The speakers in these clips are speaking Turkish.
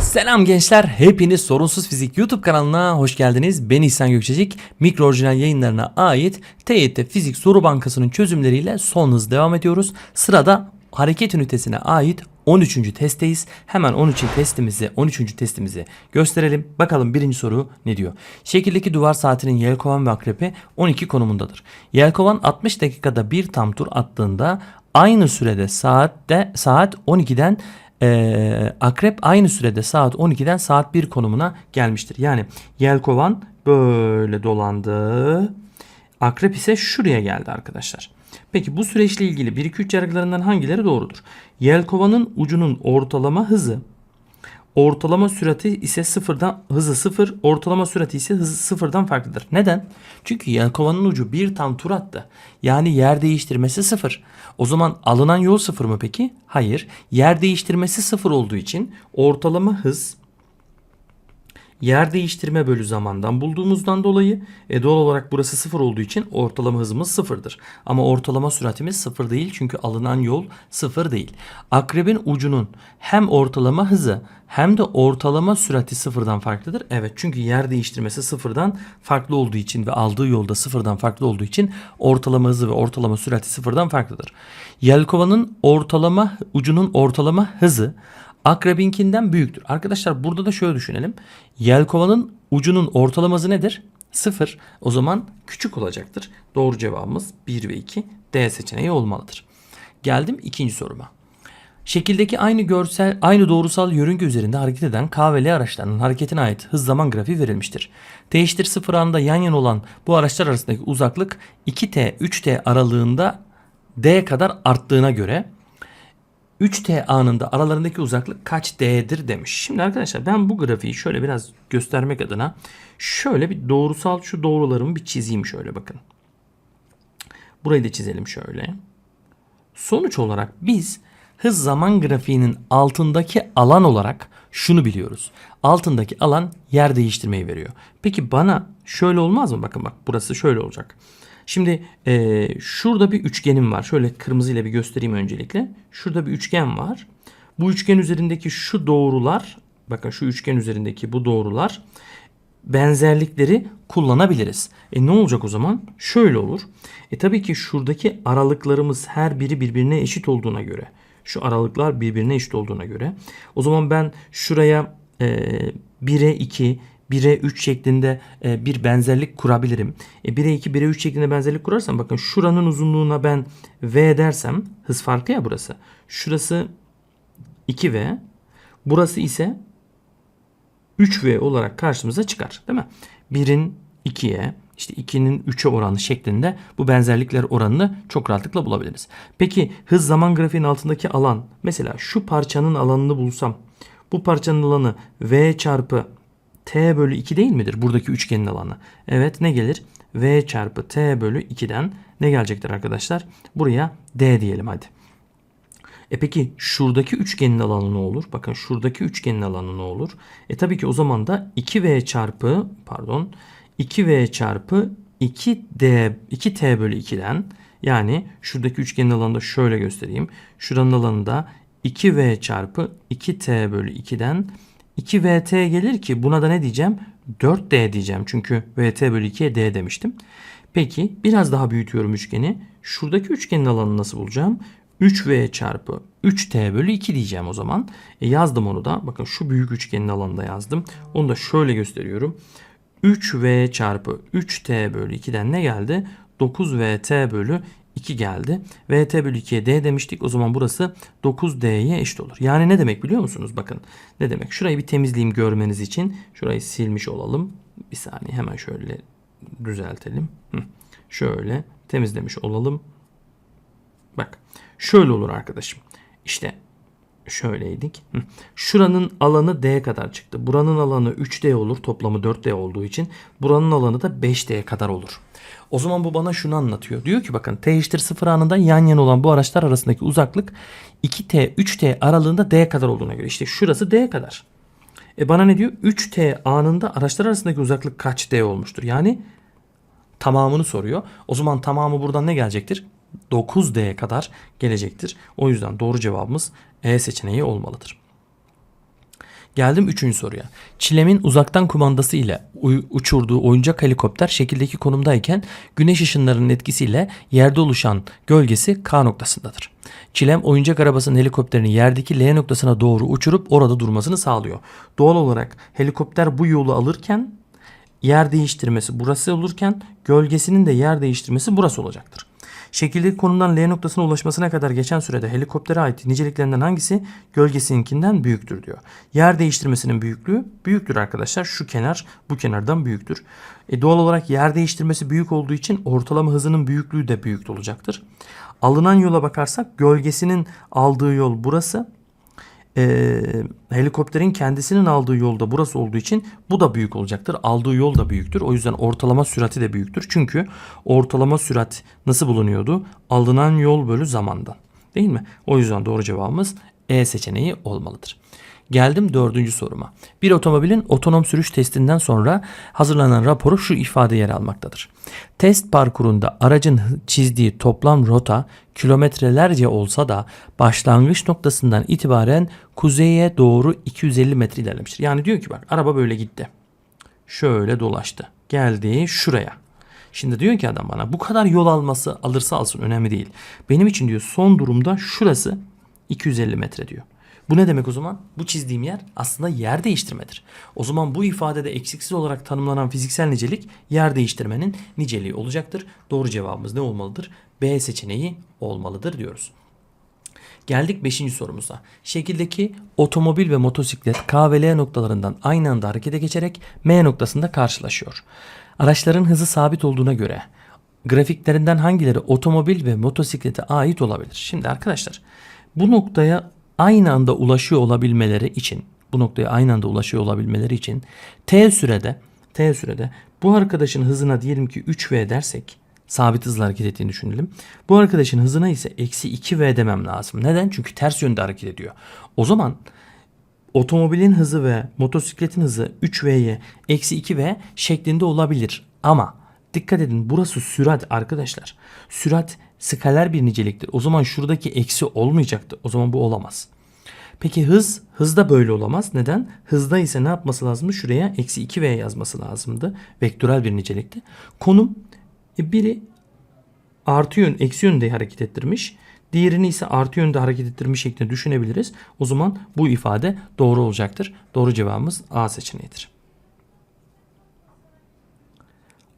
Selam gençler, hepiniz Sorunsuz Fizik YouTube kanalına hoş geldiniz. Ben İhsan Gökçecik. Mikro orijinal yayınlarına ait TYT Fizik Soru Bankası'nın çözümleriyle son hız devam ediyoruz. Sırada hareket ünitesine ait 13. testteyiz. Hemen 13. testimizi, 13. testimizi gösterelim. Bakalım birinci soru ne diyor? Şekildeki duvar saatinin yelkovan ve akrepi 12 konumundadır. Yelkovan 60 dakikada bir tam tur attığında aynı sürede saatte saat 12'den ee, akrep aynı sürede saat 12'den saat 1 konumuna gelmiştir. Yani yelkovan böyle dolandı. Akrep ise şuraya geldi arkadaşlar. Peki bu süreçle ilgili 1-2-3 yargılarından hangileri doğrudur? Yelkovanın ucunun ortalama hızı Ortalama sürati ise sıfırdan hızı sıfır, ortalama sürati ise hızı sıfırdan farklıdır. Neden? Çünkü yelkovanın ucu bir tam tur attı. Yani yer değiştirmesi sıfır. O zaman alınan yol sıfır mı peki? Hayır. Yer değiştirmesi sıfır olduğu için ortalama hız yer değiştirme bölü zamandan bulduğumuzdan dolayı e, doğal olarak burası sıfır olduğu için ortalama hızımız sıfırdır. Ama ortalama süratimiz sıfır değil çünkü alınan yol sıfır değil. Akrebin ucunun hem ortalama hızı hem de ortalama sürati sıfırdan farklıdır. Evet çünkü yer değiştirmesi sıfırdan farklı olduğu için ve aldığı yolda sıfırdan farklı olduğu için ortalama hızı ve ortalama sürati sıfırdan farklıdır. Yelkovanın ortalama ucunun ortalama hızı akrebinkinden büyüktür. Arkadaşlar burada da şöyle düşünelim. Yelkovanın ucunun ortalaması nedir? 0. O zaman küçük olacaktır. Doğru cevabımız 1 ve 2 D seçeneği olmalıdır. Geldim ikinci soruma. Şekildeki aynı görsel, aynı doğrusal yörünge üzerinde hareket eden K ve L araçlarının hareketine ait hız zaman grafiği verilmiştir. T eşittir 0 anında yan yana olan bu araçlar arasındaki uzaklık 2T, 3T aralığında D kadar arttığına göre 3T anında aralarındaki uzaklık kaç D'dir demiş. Şimdi arkadaşlar ben bu grafiği şöyle biraz göstermek adına şöyle bir doğrusal şu doğrularımı bir çizeyim şöyle bakın. Burayı da çizelim şöyle. Sonuç olarak biz hız zaman grafiğinin altındaki alan olarak şunu biliyoruz. Altındaki alan yer değiştirmeyi veriyor. Peki bana şöyle olmaz mı? Bakın bak burası şöyle olacak. Şimdi e, şurada bir üçgenim var. Şöyle kırmızıyla bir göstereyim öncelikle. Şurada bir üçgen var. Bu üçgen üzerindeki şu doğrular, bakın şu üçgen üzerindeki bu doğrular benzerlikleri kullanabiliriz. E ne olacak o zaman? Şöyle olur. E tabii ki şuradaki aralıklarımız her biri birbirine eşit olduğuna göre, şu aralıklar birbirine eşit olduğuna göre, o zaman ben şuraya e, 1'e 2, 1'e 3 şeklinde e, bir benzerlik kurabilirim. E, 1'e 2, 1'e 3 şeklinde benzerlik kurarsam bakın şuranın uzunluğuna ben V dersem hız farkı ya burası. Şurası 2V. Burası ise 3V olarak karşımıza çıkar. Değil mi? 1'in 2'ye işte 2'nin 3'e oranı şeklinde bu benzerlikler oranını çok rahatlıkla bulabiliriz. Peki hız zaman grafiğinin altındaki alan mesela şu parçanın alanını bulsam bu parçanın alanı V çarpı T bölü 2 değil midir? Buradaki üçgenin alanı. Evet ne gelir? V çarpı T bölü 2'den ne gelecektir arkadaşlar? Buraya D diyelim hadi. E peki şuradaki üçgenin alanı ne olur? Bakın şuradaki üçgenin alanı ne olur? E tabii ki o zaman da 2V çarpı pardon 2V çarpı 2D 2T bölü 2'den yani şuradaki üçgenin alanını da şöyle göstereyim. Şuranın alanı da 2V çarpı 2T bölü 2'den 2VT gelir ki buna da ne diyeceğim? 4D diyeceğim. Çünkü VT bölü 2'ye D demiştim. Peki biraz daha büyütüyorum üçgeni. Şuradaki üçgenin alanını nasıl bulacağım? 3V çarpı 3T bölü 2 diyeceğim o zaman. E yazdım onu da. Bakın şu büyük üçgenin alanında yazdım. Onu da şöyle gösteriyorum. 3V çarpı 3T bölü 2'den ne geldi? 9VT bölü 2 geldi. VT bölü 2'ye D demiştik. O zaman burası 9D'ye eşit olur. Yani ne demek biliyor musunuz? Bakın ne demek? Şurayı bir temizleyeyim görmeniz için. Şurayı silmiş olalım. Bir saniye hemen şöyle düzeltelim. Şöyle temizlemiş olalım. Bak şöyle olur arkadaşım. İşte şöyleydik. Şuranın alanı D kadar çıktı. Buranın alanı 3D olur. Toplamı 4D olduğu için. Buranın alanı da 5D kadar olur. O zaman bu bana şunu anlatıyor. Diyor ki bakın T eşittir 0 anında yan yana olan bu araçlar arasındaki uzaklık 2T 3T aralığında D kadar olduğuna göre. işte şurası D kadar. E bana ne diyor? 3T anında araçlar arasındaki uzaklık kaç D olmuştur? Yani tamamını soruyor. O zaman tamamı buradan ne gelecektir? 9D kadar gelecektir. O yüzden doğru cevabımız E seçeneği olmalıdır. Geldim üçüncü soruya. Çilemin uzaktan kumandası ile uçurduğu oyuncak helikopter şekildeki konumdayken güneş ışınlarının etkisiyle yerde oluşan gölgesi K noktasındadır. Çilem oyuncak arabasının helikopterini yerdeki L noktasına doğru uçurup orada durmasını sağlıyor. Doğal olarak helikopter bu yolu alırken yer değiştirmesi burası olurken gölgesinin de yer değiştirmesi burası olacaktır. Şekildeki konumdan L noktasına ulaşmasına kadar geçen sürede helikoptere ait niceliklerinden hangisi gölgesininkinden büyüktür diyor. Yer değiştirmesinin büyüklüğü büyüktür arkadaşlar. Şu kenar bu kenardan büyüktür. E doğal olarak yer değiştirmesi büyük olduğu için ortalama hızının büyüklüğü de büyük olacaktır. Alınan yola bakarsak gölgesinin aldığı yol burası e, helikopterin kendisinin aldığı yolda burası olduğu için bu da büyük olacaktır. Aldığı yol da büyüktür. O yüzden ortalama sürati de büyüktür. Çünkü ortalama sürat nasıl bulunuyordu? Alınan yol bölü zamandan. Değil mi? O yüzden doğru cevabımız E seçeneği olmalıdır. Geldim dördüncü soruma. Bir otomobilin otonom sürüş testinden sonra hazırlanan raporu şu ifade yer almaktadır. Test parkurunda aracın çizdiği toplam rota kilometrelerce olsa da başlangıç noktasından itibaren kuzeye doğru 250 metre ilerlemiştir. Yani diyor ki bak araba böyle gitti. Şöyle dolaştı. Geldi şuraya. Şimdi diyor ki adam bana bu kadar yol alması alırsa alsın önemli değil. Benim için diyor son durumda şurası 250 metre diyor. Bu ne demek o zaman? Bu çizdiğim yer aslında yer değiştirmedir. O zaman bu ifadede eksiksiz olarak tanımlanan fiziksel nicelik yer değiştirmenin niceliği olacaktır. Doğru cevabımız ne olmalıdır? B seçeneği olmalıdır diyoruz. Geldik 5. sorumuza. Şekildeki otomobil ve motosiklet K ve L noktalarından aynı anda harekete geçerek M noktasında karşılaşıyor. Araçların hızı sabit olduğuna göre grafiklerinden hangileri otomobil ve motosiklete ait olabilir? Şimdi arkadaşlar bu noktaya aynı anda ulaşıyor olabilmeleri için bu noktaya aynı anda ulaşıyor olabilmeleri için T sürede T sürede bu arkadaşın hızına diyelim ki 3V dersek sabit hızla hareket ettiğini düşünelim. Bu arkadaşın hızına ise eksi 2V demem lazım. Neden? Çünkü ters yönde hareket ediyor. O zaman otomobilin hızı ve motosikletin hızı 3V'ye eksi 2V şeklinde olabilir. Ama dikkat edin burası sürat arkadaşlar. Sürat skaler bir niceliktir. O zaman şuradaki eksi olmayacaktı. O zaman bu olamaz. Peki hız? Hızda böyle olamaz. Neden? Hızda ise ne yapması lazımdı? Şuraya eksi 2V yazması lazımdı. Vektörel bir nicelikti. Konum e, biri artı yön, eksi yönde hareket ettirmiş. Diğerini ise artı yönde hareket ettirmiş şeklinde düşünebiliriz. O zaman bu ifade doğru olacaktır. Doğru cevabımız A seçeneğidir.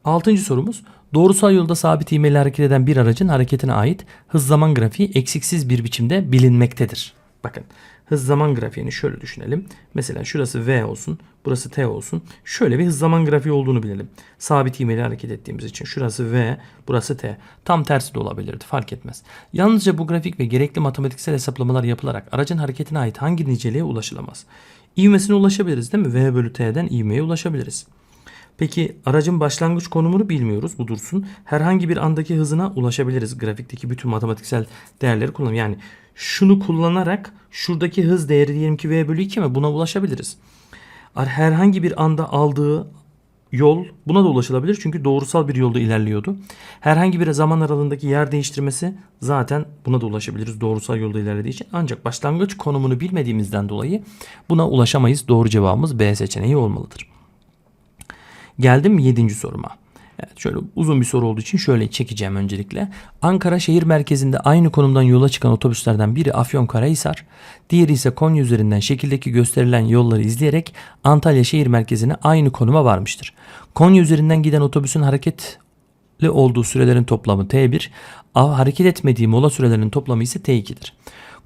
Altıncı sorumuz. Doğrusal yolda sabit ivmeyle hareket eden bir aracın hareketine ait hız zaman grafiği eksiksiz bir biçimde bilinmektedir. Bakın hız zaman grafiğini şöyle düşünelim. Mesela şurası V olsun, burası T olsun. Şöyle bir hız zaman grafiği olduğunu bilelim. Sabit ivmeyle hareket ettiğimiz için şurası V, burası T. Tam tersi de olabilirdi fark etmez. Yalnızca bu grafik ve gerekli matematiksel hesaplamalar yapılarak aracın hareketine ait hangi niceliğe ulaşılamaz? İvmesine ulaşabiliriz değil mi? V bölü T'den ivmeye ulaşabiliriz. Peki aracın başlangıç konumunu bilmiyoruz. Bu dursun. Herhangi bir andaki hızına ulaşabiliriz. Grafikteki bütün matematiksel değerleri kullanıp yani şunu kullanarak şuradaki hız değeri diyelim ki v bölü 2 mi buna ulaşabiliriz. Herhangi bir anda aldığı yol buna da ulaşılabilir çünkü doğrusal bir yolda ilerliyordu. Herhangi bir zaman aralığındaki yer değiştirmesi zaten buna da ulaşabiliriz doğrusal yolda ilerlediği için. Ancak başlangıç konumunu bilmediğimizden dolayı buna ulaşamayız. Doğru cevabımız B seçeneği olmalıdır. Geldim 7. soruma. Evet şöyle uzun bir soru olduğu için şöyle çekeceğim öncelikle. Ankara şehir merkezinde aynı konumdan yola çıkan otobüslerden biri Afyonkarahisar, diğeri ise Konya üzerinden şekildeki gösterilen yolları izleyerek Antalya şehir merkezine aynı konuma varmıştır. Konya üzerinden giden otobüsün hareketli olduğu sürelerin toplamı T1, hareket etmediği mola sürelerinin toplamı ise T2'dir.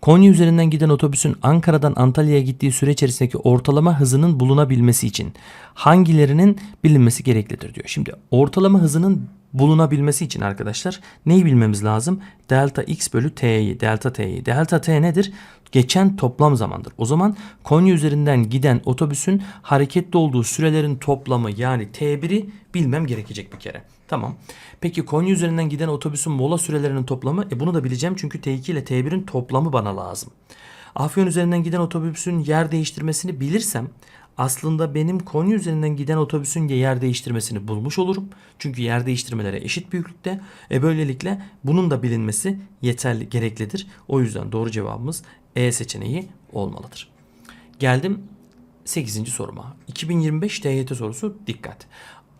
Konya üzerinden giden otobüsün Ankara'dan Antalya'ya gittiği süre içerisindeki ortalama hızının bulunabilmesi için hangilerinin bilinmesi gereklidir diyor. Şimdi ortalama hızının bulunabilmesi için arkadaşlar neyi bilmemiz lazım? Delta x bölü t'yi, delta t'yi. Delta t nedir? Geçen toplam zamandır. O zaman Konya üzerinden giden otobüsün hareketli olduğu sürelerin toplamı yani t1'i bilmem gerekecek bir kere. Tamam. Peki Konya üzerinden giden otobüsün mola sürelerinin toplamı? E bunu da bileceğim çünkü T2 ile T1'in toplamı bana lazım. Afyon üzerinden giden otobüsün yer değiştirmesini bilirsem aslında benim Konya üzerinden giden otobüsün yer değiştirmesini bulmuş olurum. Çünkü yer değiştirmeleri eşit büyüklükte. E böylelikle bunun da bilinmesi yeterli, gereklidir. O yüzden doğru cevabımız E seçeneği olmalıdır. Geldim 8. soruma. 2025 TYT sorusu dikkat.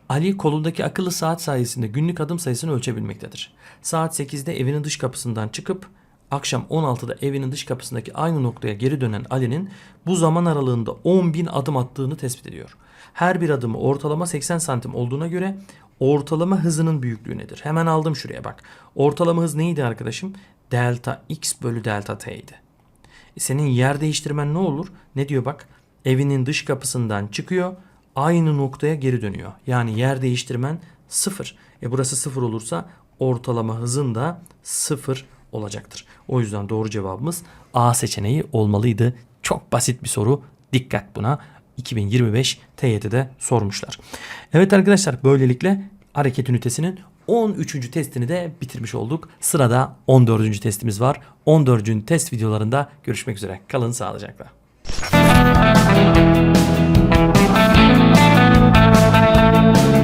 Ali kolundaki akıllı saat sayesinde günlük adım sayısını ölçebilmektedir. Saat 8'de evinin dış kapısından çıkıp akşam 16'da evinin dış kapısındaki aynı noktaya geri dönen Ali'nin bu zaman aralığında 10.000 adım attığını tespit ediyor. Her bir adımı ortalama 80 santim olduğuna göre ortalama hızının büyüklüğü nedir? Hemen aldım şuraya bak. Ortalama hız neydi arkadaşım? Delta x bölü delta t'ydi. E senin yer değiştirmen ne olur? Ne diyor bak? Evinin dış kapısından çıkıyor. Aynı noktaya geri dönüyor. Yani yer değiştirmen sıfır. E burası sıfır olursa ortalama hızın da sıfır olacaktır. O yüzden doğru cevabımız A seçeneği olmalıydı. Çok basit bir soru. Dikkat buna. 2025 TYT'de sormuşlar. Evet arkadaşlar böylelikle hareket ünitesinin 13. testini de bitirmiş olduk. Sırada 14. testimiz var. 14. test videolarında görüşmek üzere. Kalın sağlıcakla. Müzik